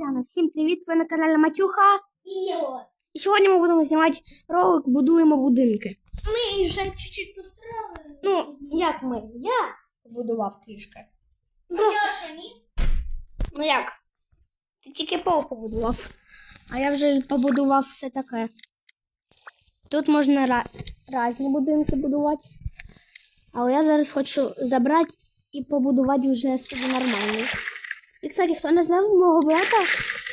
Яна, всім привіт! Ви на каналі Матюха. І його. І сьогодні ми будемо знімати ролик Будуємо будинки. Ми вже чуть-чуть построили. Ну, як ми? Я побудував трішки. А Льоша, ні? ну як? Ти тільки пол побудував. А я вже побудував все таке. Тут можна ра- різні будинки будувати. Але я зараз хочу забрати і побудувати вже собі нормальний. І, кстати, хто не знав, у мого брата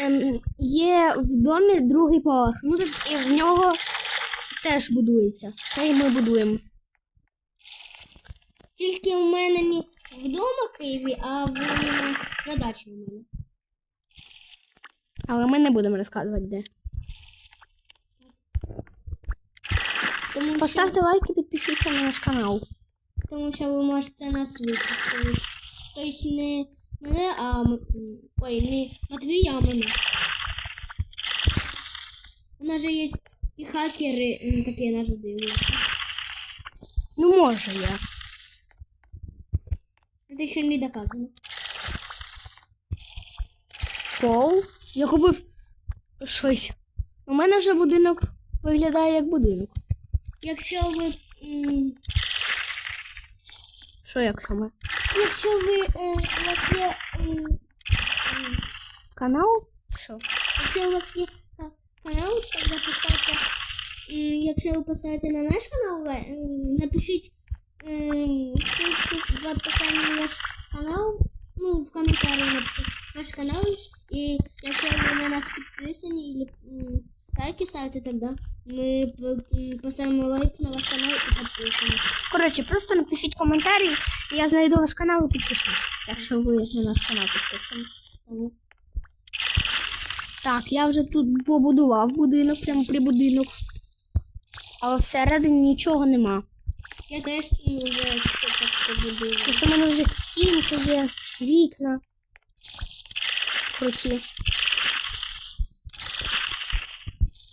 ем, є в домі другий поверх. Ну, тут і в нього теж будується. Та й ми будуємо. Тільки у мене не вдома в Києві, а в на дачі у мене. Але ми не будемо розказувати де. Тому Поставте лайк і підпишіться на наш канал. тому що ви можете нас вичислити. Тобто не мене, а ой, не Матвія, а мене. У нас же є і хакери, м, які нас дивляться. Ну, може я. Це ще не доказано. Пол. Я купив щось. У мене вже будинок виглядає як будинок. Якщо ви. Що як саме? Якщо ви е, у вас є Канал? Що? Якщо у вас є канал, тоді поставте. м, Якщо ви поставите на наш канал, м, напишіть ссылку в описанні на наш канал. Ну, в коментарі напишіть наш канал. І якщо ви на нас підписані лайки ставите, тоді ми поставимо лайк на ваш канал і підпишемо. Коротше, просто напишіть коментарі, і я знайду ваш канал і підпишусь, якщо ви на наш канал підписані. Так, я вже тут побудував будинок, прямо при будинок. Але всередині нічого нема. Я теж вже так побудую. Тобто в мене вже стінки є, вікна. Круті.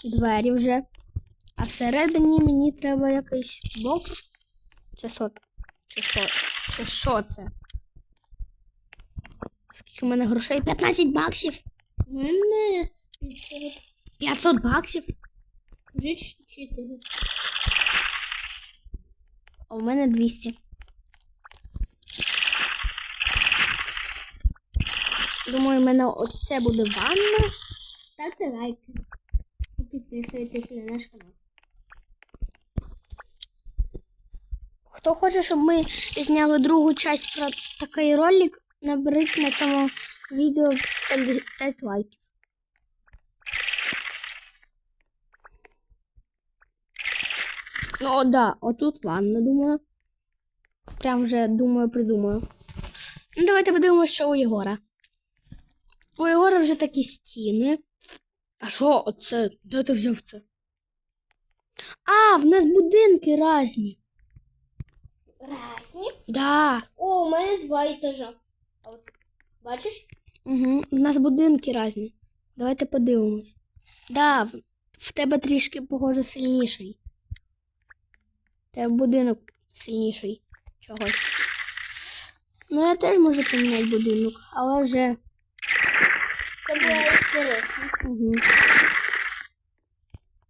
Двері вже. А всередині мені треба якийсь бокс. Чи що? Чи що? Чи що це? Скільки у мене грошей? 15 баксів! У мене 500 500 баксів! вже 400. А у мене 200. Думаю, у мене оце буде ванна. Ставте лайки і підписуйтесь на наш канал. Хто хоче, щоб ми зняли другу часть про такий ролик, наберіть на цьому відео 5 лайків. Ну, о, да, отут ванна, думаю. Прям вже думаю, придумаю. Ну, давайте подивимося, що у Єгора. У Єгора вже такі стіни. А що оце? Де ти взяв це? А, в нас будинки різні. Разні. Да. О, у мене два етажа. А от, бачиш? Угу. У нас будинки різні. Давайте подивимось. Да, в, в тебе трішки, похоже, сильніший. В тебе будинок сильніший чогось. Ну, я теж можу поміняти будинок, але вже. Це було інтересно. Угу.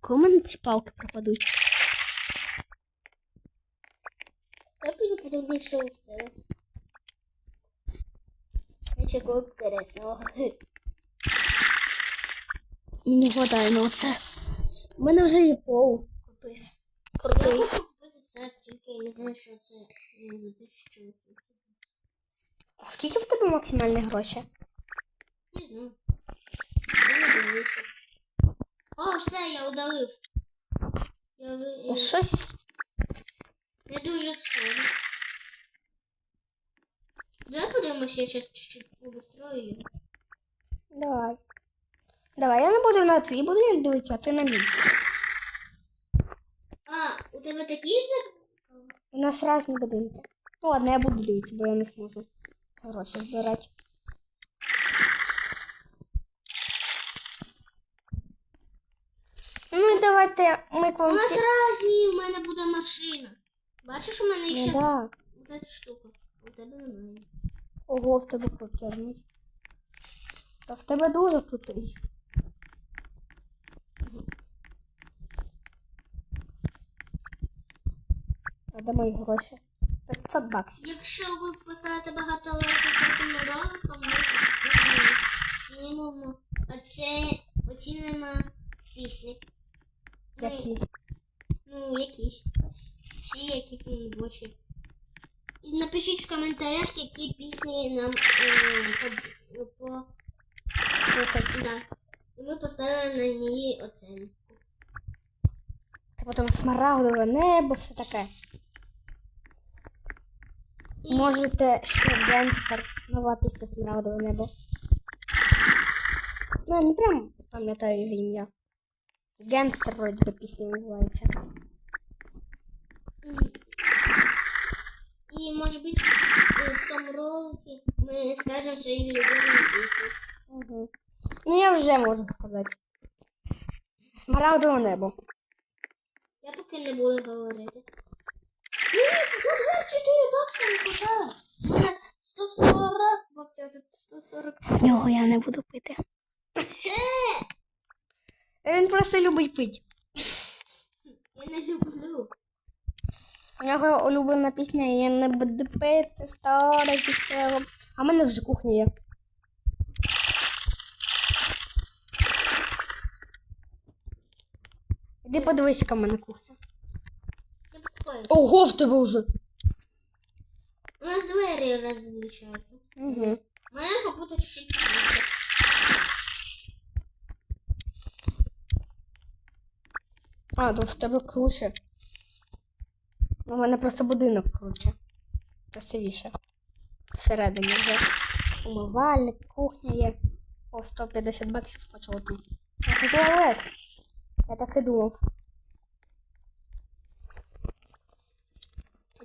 Коли мене ці палки пропадуть? Я піду подивлюсь, що у тебе. Нічого інтересного. Мені хватає на оце. У мене вже є пол. Крутий. Я Крутий. хочу купити це, тільки я не знаю, що це. А скільки в тебе максимальні гроші? Не знаю. Я не дивлюся. О, все, я удалив. Я, Та щось. я дуже скоро. Давай подивимося, я зараз чуть-чуть обустрою його. Давай. Давай, я не буду на твій будинок дивитися, а ти на мій. А, у тебе такі ж за- У нас різні будинки. Ну ладно, я буду дивитися, бо я не зможу гроші збирати. Ну і давайте ми к У нас разні, у мене буде машина. Бачиш, у мене Ну да. вот эта штука. У тебе немає. Ого, в тебе крутезний. Та в тебе дуже крутий. А де мої гроші? 500 баксів. Якщо ви поставите багато лайків цим роликом, ми знімемо оце, оцінимо пісні. Ну, Які? Ну, якісь. Всі, які в очі. І напишіть в коментарях, які пісні нам е, по, по Слухай, да. І ми поставимо на ній оцінку. Це потім смарагдове небо, все таке. І Можете ще генстер, нова пісня смарагдове небо. Ну, я не прям пам'ятаю його ім'я. Генстер, вроді би, пісня називається. І, може бути, е, в тому ролику ми скажемо свої любимі пісні. Угу. Ну, я вже можу сказати. Смарагдове небо. Я поки не буду говорити. Ні, на 24 бакси не хватає. Мене 140 баксів, а тут 140. В нього я не буду пити. Він просто любить пити. Я не люблю. У нього улюблена пісня Я не буду пити старе дівчево. А в мене вже кухня є. Іди подивись, яка в мене кухня. Ого, в тебе вже. У нас двері розлічаються. Угу. У мене як будто чуть-чуть. А, то в тебе круче. У мене просто будинок круче. Красивіше. Всередині вже. Умивальник, кухня є. О, 150 баксів почало тут. Це туалет. Я так і думав.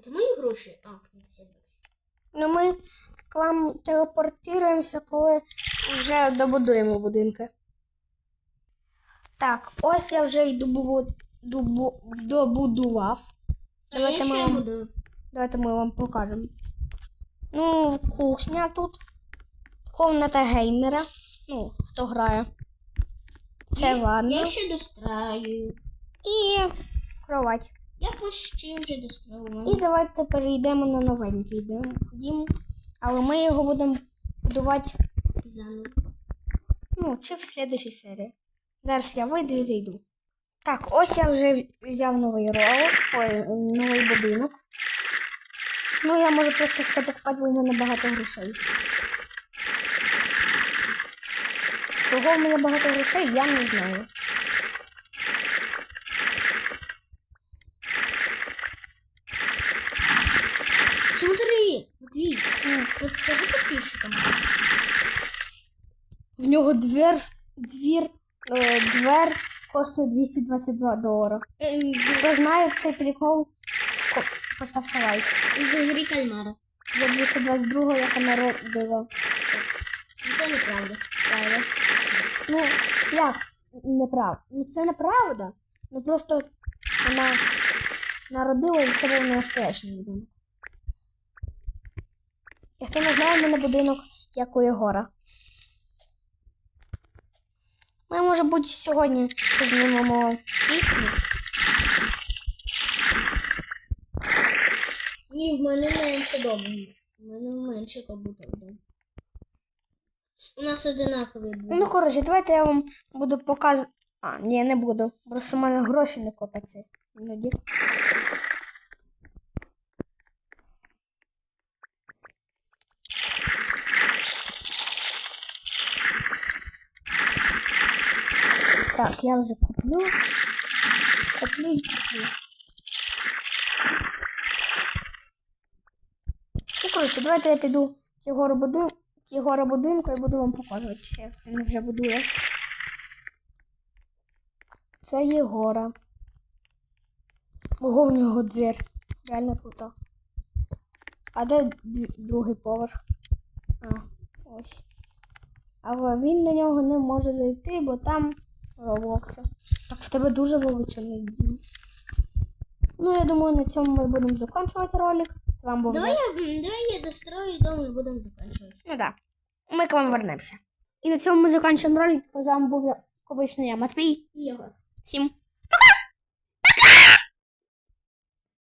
Це мої гроші? А, 50 баксів. Ну ми к вам телепортуємося, коли вже добудуємо будинки. Так, ось я вже й добу... добу... добудував. Давайте ми вам-. Давайте ми вам покажемо. Ну, кухня тут. Комната геймера. Ну, хто грає. Це Я- ванна. Я ще достраю. І кровать. Я почти вже дострою. І давайте перейдемо на новенький дім. Але ми його будемо будувати Заново. Ну, чи в следующій серії. Зараз я вийду і зайду. Так, ось я вже взяв новий ролик, ой, новий будинок. Ну, я можу просто все покупати, бо в мене багато грошей. Чого в мене багато грошей, я не знаю. Смотри, Матвій, Ну, от скажи підписчикам. В нього двір, двір, е, двер коштує 222 долари. Е, Хто знає цей прикол, ко- поставте лайк. З грі кальмара. Я 222 яка народила. Це неправда. Правда. Ну, як неправда? Ну це неправда. Ну просто вона народила і це був настоящий будинок. Хто не знає, в мене будинок як у Єгора. Ми, може бути, сьогодні знімемо пісню. Ні, в мене менше дому. У мене менше кабута дому. У нас одинакові Ну, коротше, давайте я вам буду показувати. А, ні, не буду. Просто в мене гроші не копаться. Іноді. Так, я вже куплю. Куплю і куплю. Ну, коротше, давайте я піду к Єгору будин... к Єгора будинку і буду вам показувати, як він вже будує. Це Єгора. Ого, в нього двір. Реально круто. А де другий поверх? А, ось. Але він на нього не може зайти, бо там Роблокси. Так в тебе дуже величезний дім. Ну, я думаю, на цьому ми будемо закінчувати ролик. Вам був Давай я, давай я дострою дом і будемо закінчувати. Ну так. Да. Ми к вам вернемося. І на цьому ми закінчуємо ролик. З вами був Обичний я Матвій. Ігор. Всім